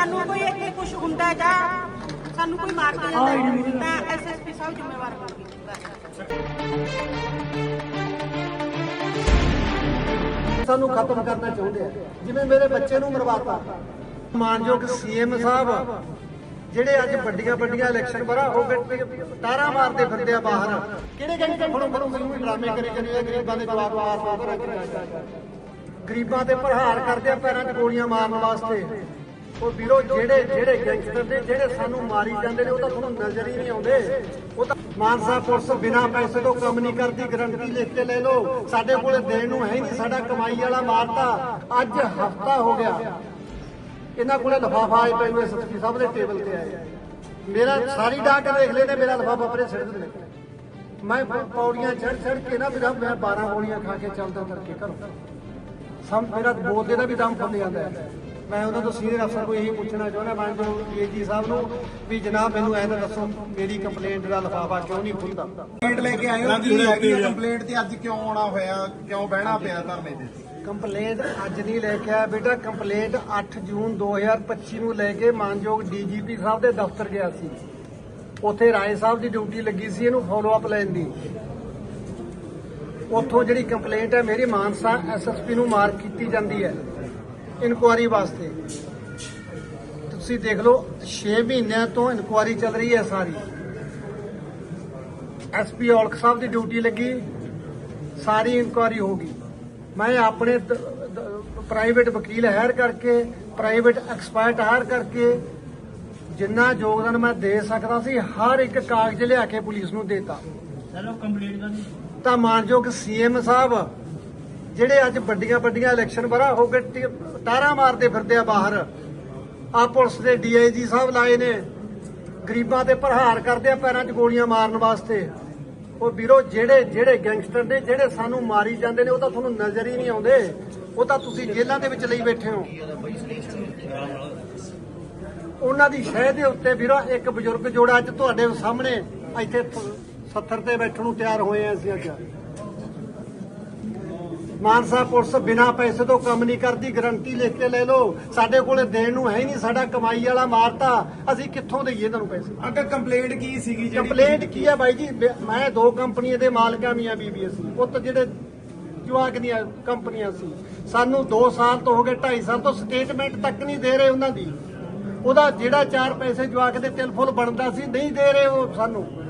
ਸਾਨੂੰ ਕੋਈ ਇੱਥੇ ਕੁਝ ਹੁੰਦਾ ਜਾਂ ਸਾਨੂੰ ਕੋਈ ਮਾਰ ਕੇ ਜਾਂਦਾ ਤਾਂ ਐਸਐਸਪੀ ਸਾਹਿਬ ਜ਼ਿੰਮੇਵਾਰ ਹੋਣਗੇ ਸਾਨੂੰ ਖਤਮ ਕਰਨਾ ਚਾਹੁੰਦੇ ਆ। ਜਿਵੇਂ ਮੇਰੇ ਬੱਚੇ ਨੂੰ ਮਰਵਾਤਾ। ਮਾਨਯੋਗ ਸੀਐਮ ਸਾਹਿਬ ਜਿਹੜੇ ਅੱਜ ਵੱਡੀਆਂ ਵੱਡੀਆਂ ਇਲੈਕਸ਼ਨ ਬਰਾ ਹੋ ਗਏ ਤਾਰਾ ਮਾਰਦੇ ਫਿਰਦੇ ਆ ਬਾਹਰ। ਕਿਹੜੇ ਕਿਹੜੇ ਫੜੋ ਫੜੋ ਮੈਨੂੰ ਡਰਾਮੇ ਕਰੀ ਜਾਂਦੇ ਆ ਗਰੀਬਾਂ ਦੇ ਜਵਾਬ ਮਾਰ ਗਰੀਬਾਂ ਤੇ ਪ੍ਰਹਾਰ ਕਰਦੇ ਆ ਪੈਰਾਂ 'ਚ ਗੋਲੀਆਂ ਮਾਰਨ ਵਾਸਤੇ। ਉਹ ਵੀਰੋ, ਜਿਹੜੇ ਜਿਹੜੇ ਗੈਂਗਸਟਰ ਨੇ, ਜਿਹੜੇ ਸਾਨੂੰ ਮਾਰੀ ਜਾਂਦੇ ਨੇ, ਉਹ ਤਾਂ ਤੁਹਾਨੂੰ ਨਜ਼ਰ ਹੀ ਨਹੀਂ ਆਉਂਦੇ। ਉਹ ਤਾਂ ਮਾਨਸਾ ਪੁਲਿਸ ਬਿਨਾਂ ਪੈਸੇ ਤੋਂ ਕੰਮ ਨਹੀਂ ਕਰਦੀ ਗਰੰਟੀ ਲਿਖ ਕੇ ਲੈ ਲਓ। ਸਾਡੇ ਕੋਲੇ ਦੇਣ ਨੂੰ ਹੈ ਨਹੀਂ, ਸਾਡਾ ਕਮਾਈ ਵਾਲਾ ਮਾਰਤਾ। ਅੱਜ ਹਫਤਾ ਹੋ ਗਿਆ। ਇਹਨਾਂ ਕੋਲੇ ਲਫਾਫਾ ਆਏ ਪਏ ਨੇ ਸਾਹਿਬ ਦੇ ਟੇਬਲ ਤੇ ਆਏ। ਮੇਰਾ ਸਾਰੀ ਡਾਕ ਦੇਖ ਲੈਨੇ ਮੇਰਾ ਲਫਾਫਾ ਪਰੇ ਸਿੱਟ ਦਿੰਦੇ। ਮੈਂ ਪੌੜੀਆਂ ਚੜ ਚੜ ਕੇ ਨਾ ਮੇਰਾ ਮੈਂ 12 ਗੋਲੀਆਂ ਖਾ ਕੇ ਚੱਲਦਾ ਕਰਕੇ ਘਰੋਂ। ਸਮ ਮੇਰਾ ਬੋਲਦੇ ਦਾ ਵੀ ਦਮ ਫੁੱਲ ਜਾਂਦਾ ਹੈ। ਮੈਂ ਉਹਨਾਂ ਤੋਂ ਸੀਨੀਅਰ ਅਫਸਰ ਕੋਈ ਇਹੀ ਪੁੱਛਣਾ ਚਾਹੁੰਦਾ ਮੈਂ ਜੋ ਏਜੀ ਸਾਹਿਬ ਨੂੰ ਵੀ ਜਨਾਬ ਮੈਨੂੰ ਐਂ ਤਾਂ ਦੱਸੋ ਮੇਰੀ ਕੰਪਲੇਂਟ ਦਾ ਲਫਾਫਾ ਕਿਉਂ ਨਹੀਂ ਖੁੱਲਦਾ? ਕੰਪਲੇਂਟ ਲੈ ਕੇ ਆਏ ਹੋ ਕੀ ਹੈਗੀ ਕੰਪਲੇਂਟ ਤੇ ਅੱਜ ਕਿਉਂ ਆਉਣਾ ਹੋਇਆ ਕਿਉਂ ਬਹਿਣਾ ਪਿਆ ਧਰਨੇ ਤੇ? ਕੰਪਲੇਂਟ ਅੱਜ ਨਹੀਂ ਲੈ ਕੇ ਆਇਆ ਬੇਟਾ ਕੰਪਲੇਂਟ 8 ਜੂਨ 2025 ਨੂੰ ਲੈ ਕੇ ਮਾਨਯੋਗ ਡੀਜੀਪੀ ਸਾਹਿਬ ਦੇ ਦਫ਼ਤਰ ਗਿਆ ਸੀ। ਉੱਥੇ ਰਾਏ ਸਾਹਿਬ ਦੀ ਡਿਊਟੀ ਲੱਗੀ ਸੀ ਇਹਨੂੰ ਫੋਲੋ ਅਪ ਲੈਣ ਦੀ। ਉੱਥੋਂ ਜਿਹੜੀ ਕੰਪਲੇਂਟ ਹੈ ਮੇਰੀ ਮਾਨਸਾ ਐਸਐਸਪੀ ਨੂੰ ਮਾਰਕ ਕੀਤੀ ਜਾਂਦੀ ਹੈ। ਇਨਕੁਆਰੀ ਵਾਸਤੇ। ਤੁਸੀਂ ਦੇਖ ਲਓ 6 ਮਹੀਨਿਆਂ ਤੋਂ ਇਨਕੁਆਰੀ ਚੱਲ ਰਹੀ ਹੈ ਸਾਰੀ। ਐਸਪੀ ਔਲਖ ਸਾਹਿਬ ਦੀ ਡਿਊਟੀ ਲੱਗੀ ਸਾਰੀ ਇਨਕੁਆਰੀ ਹੋਗੀ ਮੈਂ ਆਪਣੇ ਪ੍ਰਾਈਵੇਟ ਵਕੀਲ ਹਾਇਰ ਕਰਕੇ ਪ੍ਰਾਈਵੇਟ ਐਕਸਪਰਟ ਹਾਇਰ ਕਰਕੇ ਜਿੰਨਾ ਯੋਗਦਾਨ ਮੈਂ ਦੇ ਸਕਦਾ ਸੀ ਹਰ ਇੱਕ ਕਾਗਜ਼ ਲਿਆ ਕੇ ਪੁਲਿਸ ਨੂੰ ਦੇਤਾ। ਚਲੋ ਕੰਪਲੀਟ ਕਰ। ਤਾਂ ਮਾਨਯੋਗ ਸੀਐਮ ਸਾਹਿਬ ਜਿਹੜੇ ਅੱਜ ਵੱਡੀਆਂ ਵੱਡੀਆਂ ਇਲੈਕਸ਼ਨ ਬਰਾ ਹੋ ਗਏ ਟੀ- ਮਾਰਦੇ ਫਿਰਦੇ ਆ ਬਾਹਰ। ਆ ਪੁਲਿਸ ਦੇ ਡੀਆਈਜੀ ਸਾਹਿਬ ਲਾਏ ਨੇ। ਗਰੀਬਾਂ ਤੇ ਪ੍ਰਹਾਰ ਕਰਦੇ ਆ ਪੈਰਾਂ 'ਚ ਗੋਲੀਆਂ ਮਾਰਨ ਵਾਸਤੇ। ਉਹ ਵੀਰੋ, ਜਿਹੜੇ ਜਿਹੜੇ ਗੈਂਗਸਟਰ ਨੇ, ਜਿਹੜੇ ਸਾਨੂੰ ਮਾਰੀ ਜਾਂਦੇ ਨੇ, ਉਹ ਤਾਂ ਤੁਹਾਨੂੰ ਨਜ਼ਰ ਹੀ ਨਹੀਂ ਆਉਂਦੇ। ਉਹ ਤਾਂ ਤੁਸੀਂ ਜੇਲ੍ਹਾਂ ਦੇ ਵਿੱਚ ਲਈ ਬੈਠੇ ਹੋ। ਉਹਨਾਂ ਦੀ ਸ਼ਹਿ ਦੇ ਉੱਤੇ ਵੀਰੋ, ਇੱਕ ਬਜ਼ੁਰਗ ਜੋੜਾ ਅੱਜ ਤੁਹਾਡੇ ਸਾਹਮਣੇ, ਇੱਥੇ 70 ਤੇ ਬੈਠਣ ਨੂੰ ਤਿਆਰ ਹੋਏ ਆ ਅਸੀਂ ਅੱਜ। ਮਾਨਸਾ ਪੁਲਿਸ ਬਿਨਾਂ ਪੈਸੇ ਤੋਂ ਕੰਮ ਨਹੀਂ ਕਰਦੀ ਗਰੰਟੀ ਲਿਖ ਕੇ ਲੈ ਲਓ। ਸਾਡੇ ਕੋਲੇ ਦੇਣ ਨੂੰ ਹੈ ਹੀ ਨਹੀਂ ਸਾਡਾ ਕਮਾਈ ਵਾਲਾ ਮਾਰਤਾ। ਅਸੀਂ ਕਿੱਥੋਂ ਦਈਏ ਤੁਹਾਨੂੰ ਪੈਸੇ? ਅੰਕਲ ਕੰਪਲੇਂਟ ਕੀ ਸੀਗੀ ਜਿਹੜੀ? ਕੰਪਲੇਂਟ ਕੀ ਹੈ ਬਾਈ ਜੀ? ਮੈਂ- ਦੋ ਕੰਪਨੀਆਂ ਦੇ ਮਾਲਕਾਂ ਮੀਆਂ ਬੀਬੀ ਅਸੀਂ। ਪੁੱਤ ਜਿਹੜੇ ਜਵਾਕ ਦੀਆਂ ਕੰਪਨੀਆਂ ਸੀ। ਸਾਨੂੰ 2 ਸਾਲ ਤੋਂ ਹੋ ਗਏ 2.5 ਸਾਲ ਤੋਂ ਸਟੇਟਮੈਂਟ ਤੱਕ ਨਹੀਂ ਦੇ ਰਹੇ ਉਹਨਾਂ ਦੀ। ਉਹਦਾ ਜਿਹੜਾ ਚਾਰ ਪੈਸੇ ਜਵਾਕ ਦੇ ਤਿਲ ਫੁੱਲ ਬਣਦਾ ਸੀ ਨਹੀਂ ਦੇ ਰਹੇ ਉਹ ਸਾਨੂੰ।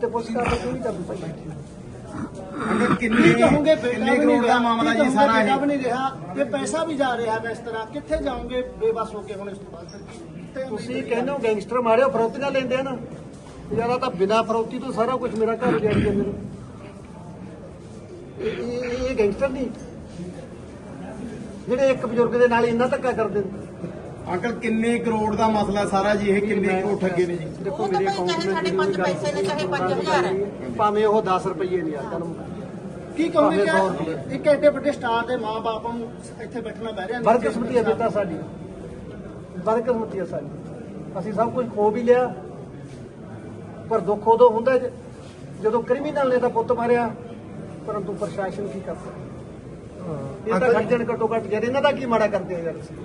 ਤੇ ਪੁਲਿਸ ਕਾਰਵਾਈ ਕਿਉਂ ਨਹੀਂ ਕਰਦੀ ਭਾਈ? ਅੰਕਲ ਕਿੰਨੇ ਕਹੋਗੇ ਬੇਟਾ ਕਿੰਨੇ ਵੀ ਨਹੀਂ ਕਰੋੜ ਦਾ ਰਿਹਾ ਮਾਮਲਾ ਕੀ ਜੀ ਸਾਰਾ ਕਹੋਗੇ ਬੇਟਾ ਇਹ। ਵੀ ਨਹੀਂ ਰਿਹਾ ਤੇ ਪੈਸਾ ਵੀ ਜਾ ਰਿਹਾ ਹੈ ਇਸ ਤਰ੍ਹਾਂ ਕਿੱਥੇ ਜਾਓਗੇ ਬੇਬਸ ਹੋ ਕੇ ਹੁਣ ਇਸ ਤੋਂ ਬਾਅਦ? ਤੇ ਤੁਸੀਂ ਕਹਿੰਦੇ ਹੋ ਗੈਂਗਸਟਰ ਮਾਰਿਓ ਫਰੌਤੀਆਂ ਲੈਂਦੇ ਆ ਨਾ। ਯਾਰਾ ਤਾਂ ਬਿਨਾ ਫਰੌਤੀ ਤੋਂ ਸਾਰਾ ਕੁਝ ਮੇਰਾ ਘਰ ਜਾਈ ਜਾਂਦੇ ਇਹ ਇਹ ਗੈਂਗਸਟਰ ਨਹੀਂ। ਜਿਹੜੇ ਇੱਕ ਬਜ਼ੁਰਗ ਦੇ ਨਾਲ ਇੰਨਾ ਧੱਕਾ ਕਰਦੇ ਨੇ। ਅੰਕਲ ਕਿੰਨੇ ਕਰੋੜ ਦਾ ਮਸਲਾ ਸਾਰਾ ਜੀ? ਇਹ ਕਿੰਨੇ ਕਰੋੜ ਠੱਗੇ ਨੇ? ਜੀ ਦੇਖੋ ਮੇਰੇ ਅਕਾਊਂਟ ਵਿੱਚ ਸਾਡੇ ਜਿਹੜੀ ਪੰਜ ਪੈਸੇ ਨੇ, ਚਾਹੇ ਪੰਜ ਹਜ਼ਾਰ ਹੈ। ਭਾਵੇਂ ਉਹ 10 ਰੁਪਏ ਨਹੀਂ ਆ ਚਲੋ ਕੀ ਕਹੋਗੇ। ਕਿ ਇੱਕ ਐਡੇ ਵੱਡੇ ਸਟਾਰ ਦੇ ਮਾਪੇ ਨੂੰ ਇੱਥੇ ਬੈਠਣਾ ਬਹਿ ਰਿਹਾ ਬਦਕਿਸਮਤੀ ਹੈ ਬੇਟਾ ਸਾਡੀ। ਬਦਕਿਸਮਤੀ ਹੈ ਸਾਡੀ। ਅਸੀਂ ਸਭ ਕੁਝ ਖੋ ਵੀ ਲਿਆ ਪਰ ਦੁੱਖ ਉਦੋਂ ਹੁੰਦਾ ਜਦੋਂ ਕ੍ਰਿਮੀਨਲ ਨੇ ਤਾਂ ਪੁੱਤ ਮਾਰਿਆ ਪਰੰਤੂ ਪ੍ਰਸ਼ਾਸਨ ਕੀ ਕਰ ਸਕਦਾ? ਇਹ ਤਾਂ ਖਰਚਣ ਘੱਟੋ ਘੱਟ ਯਾਰ ਇਹਨਾਂ ਦਾ ਕੀ ਮਾੜਾ ਕਰਦੇ ਆ ਯਾਰ ਅਸੀਂ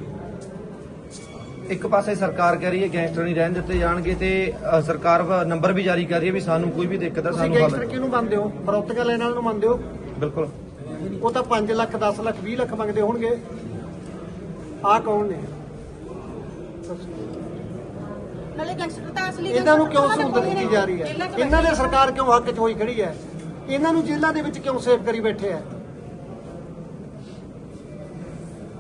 ਇੱਕ ਪਾਸੇ ਸਰਕਾਰ ਕਹਿ ਰਹੀ ਹੈ ਗੈਂਗਸਟਰ ਨਹੀਂ ਰਹਿਣ ਦਿੱਤੇ ਜਾਣਗੇ ਤੇ ਅ, ਸਰਕਾਰ ਵਾ- ਨੰਬਰ ਵੀ ਜਾਰੀ ਕਰ ਰਹੀ ਹੈ ਵੀ ਸਾਨੂੰ ਕੋਈ ਵੀ ਦਿੱਕਤ ਹੈ ਤੁਸੀਂ ਸਾਨੂੰ ਗੈਂਗਸਟਰ ਹੱਲ ਕਿਹਨੂੰ ਮੰਨਦੇ ਹੋ? ਫਰੋਤਕਾ ਲੈਣ ਵਾਲ ਨੂੰ ਮੰਨਦੇ ਹੋ? ਬਿਲਕੁਲ। ਉਹ ਤਾਂ 5 ਲੱਖ 10 ਲੱਖ 20 ਲੱਖ ਮੰਗਦੇ ਹੋਣਗੇ। ਆਹ ਕੌਣ ਨੇ? ਨਾਲੇ ਗੈਂਗਸਟਰ ਤਾਂ ਅਸਲੀ ਇਹਨਾਂ ਨੂੰ ਕਿਉਂ ਗੈਂਗਸਟਰ ਸਹੂਲਤ ਦਿੱਤੀ ਜਾ ਰਹੀ ਹੈ? ਜੇਲ੍ਹਾਂ 'ਚ ਇਹਨਾਂ ਦੇ ਸਰਕਾਰ ਕਿਉਂ ਹੱਕ 'ਚ ਹੋਈ ਖੜੀ ਹੈ? ਇਹਨਾਂ ਨੂੰ ਜੇਲ੍ਹਾਂ ਦੇ ਵਿੱਚ ਕਿਉਂ ਸੇਵ ਕਰੀ ਬੈਠੇ ਆ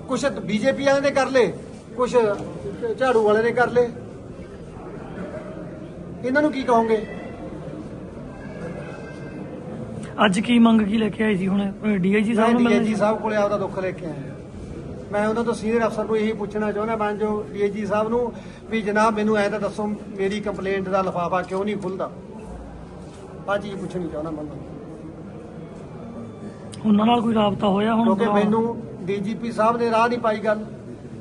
ਕੁਛ ਬੀਜੇਪੀ ਵਾਲਿਆਂ ਨੇ ਕਰ ਲੇ ਕੁਛ ਝਾੜੂ ਵਾਲੇ ਨੇ ਕਰ ਲੇ ਇਹਨਾਂ ਨੂੰ ਕੀ ਕਹੋਗੇ? ਅੱਜ ਕੀ ਮੰਗ ਕੀ ਲੈ ਕੇ ਆਈ ਸੀ ਹੁਣ? ਡੀਆਈਜੀ ਸਾਹਿਬ ਨੂੰ ਮਿਲਣਾ ਸੀ ਸਾਹਿਬ ਕੋਲੇ ਆਪਦਾ ਦੁੱਖ ਲੈ ਕੇ ਆਇਆ। ਮੈਂ ਉਹਨਾਂ ਤੋਂ ਸੀਨੀਅਰ ਅਫਸਰ ਨੂੰ ਇਹੀ ਪੁੱਛਣਾ ਚਾਹੁੰਦਾ ਮੈਂ ਜੋ ਡੀਏਜੀ ਸਾਹਿਬ ਨੂੰ ਵੀ ਜਨਾਬ ਮੈਨੂੰ ਐ ਤਾਂ ਦੱਸੋ ਮੇਰੀ ਕੰਪਲੇਂਟ ਦਾ ਲਿਫਾਫਾ ਕਿਉਂ ਨਹੀਂ ਖੁੱਲਦਾ? ਆ ਚੀਜ਼ ਪੁੱਛਣੀ ਚਾਹੁੰਦਾ ਮੈਂ। ਉਹਨਾਂ ਨਾਲ ਕੋਈ ਰਾਬਤਾ ਹੋਇਆ ਹੁਣ ਕਿਉਂਕਿ ਮੈਨੂੰ ਡੀਜੀਪੀ ਸਾਹਿਬ ਨੇ ਰਾਹ ਨਹੀਂ ਪਾਈ ਗੱਲ।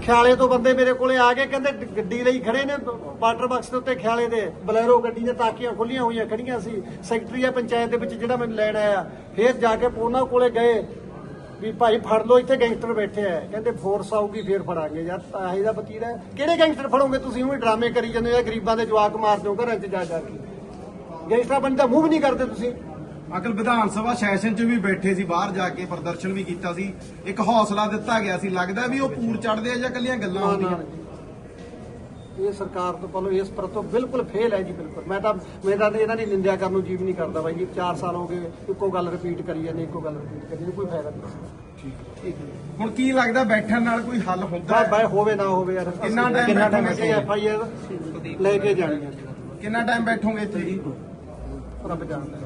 ਖਿਆਲੇ ਤੋਂ ਬੰਦੇ ਮੇਰੇ ਕੋਲੇ ਆ ਕੇ ਕਹਿੰਦੇ ਗੱਡੀ ਲਈ ਖੜੇ ਨੇ, ਵਾਟਰ ਬਾਕਸ ਦੇ ਉੱਤੇ ਖਿਆਲੇ ਦੇ, ਬਲੈਰੋ ਗੱਡੀ ਦੀਆਂ ਤਾਕੀਆਂ ਖੁੱਲੀਆਂ ਹੋਈਆਂ ਖੜੀਆਂ ਸੀ, ਸੈਕਟਰੀ ਆ ਪੰਚਾਇਤ ਦੇ ਵਿੱਚ ਜਿਹੜਾ ਮੈਨੂੰ ਲੈਣ ਆਇਆ, ਫੇਰ ਜਾ ਕੇ ਉਹਨਾਂ ਕੋਲੇ ਗਏ, ਵੀ ਭਾਈ ਫੜ ਲਓ, ਇੱਥੇ ਗੈਂਗਸਟਰ ਬੈਠੇ ਆ, ਕਹਿੰਦੇ ਫੋਰਸ ਆਊਗੀ, ਫੇਰ ਫੜਾਂਗੇ, ਯਾਰ ਤਾਂ ਇਹਦਾ ਵਤੀਰਾ ਹੈ। ਕਿਹੜੇ ਗੈਂਗਸਟਰ ਫੜੋਗੇ ਤੁਸੀਂ ਉਹ ਡਰਾਮੇ ਕਰੀ ਜਾਂਦੇ ਆ ਗਰੀਬਾਂ ਦੇ ਜਵਾਕ ਮਾਰ ਦਿਓ ਘਰਾਂ 'ਚ ਜਾ ਜਾ ਕੇ ਗੈਂਗਸਟਰ ਬੰਦਾ ਦਾ ਮੂੰਹ ਵੀ ਨਹੀਂ ਕਰਦੇ ਤੁਸੀਂ ਅੰਕਲ ਵਿਧਾਨ ਸਭਾ ਸੈਸ਼ਨ 'ਚ ਵੀ ਬੈਠੇ ਸੀ ਬਾਹਰ ਜਾ ਕੇ ਪ੍ਰਦਰਸ਼ਨ ਵੀ ਕੀਤਾ ਸੀ। ਇੱਕ ਹੌਸਲਾ ਦਿੱਤਾ ਗਿਆ ਸੀ। ਲੱਗਦਾ ਵੀ ਉਹ ਪੂਰ ਚੜਦੇ ਆ ਜਾਂ ਕੱਲੀਆਂ ਗੱਲਾਂ ਹੁੰਦੀਆਂ। ਇਹ ਸਰਕਾਰ ਤੋਂ ਪਹਿਲਾਂ ਇਸ ਪਰ ਤੋਂ ਬਿਲਕੁਲ ਫੇਲ ਹੈ ਜੀ ਬਿਲਕੁਲ। ਮੈਂ ਤਾਂ ਮੇਰਾ ਤਾਂ ਇਹਨਾਂ ਦੀ ਨਿੰਦਿਆ ਕਰਨ ਨੂੰ ਜੀਵ ਨਹੀਂ ਕਰਦਾ ਬਾਈ ਜੀ। 4 ਸਾਲ ਹੋ ਗਏ ਇੱਕੋ ਗੱਲ ਰਿਪੀਟ ਕਰੀ ਜਾਂਦੇ ਇੱਕੋ ਗੱਲ ਰਿਪੀਟ ਕਰੀ ਜਾਂਦੇ ਕੋਈ ਫਾਇਦਾ ਨਹੀਂ। ਠੀਕ ਹੁਣ ਕੀ ਲੱਗਦਾ ਬੈਠਣ ਨਾਲ ਕੋਈ ਹੱਲ ਹੁੰਦਾ ਹੈ? ਬਾਏ ਹੋਵੇ ਨਾ ਹੋਵੇ ਯਾਰ। ਕਿੰਨਾ ਕਿੰਨਾ ਬੈਠੋਗੇ? ਟਾਈਮ ਐਫ ਆਈ ਆਰ ਲੈ ਕੇ ਜਾਣੀ ਹੈ। ਕਿੰਨਾ ਟਾਈਮ ਬੈਠੋਗੇ ਇੱਥੇ? ਰੱਬ ਜਾਣਦਾ।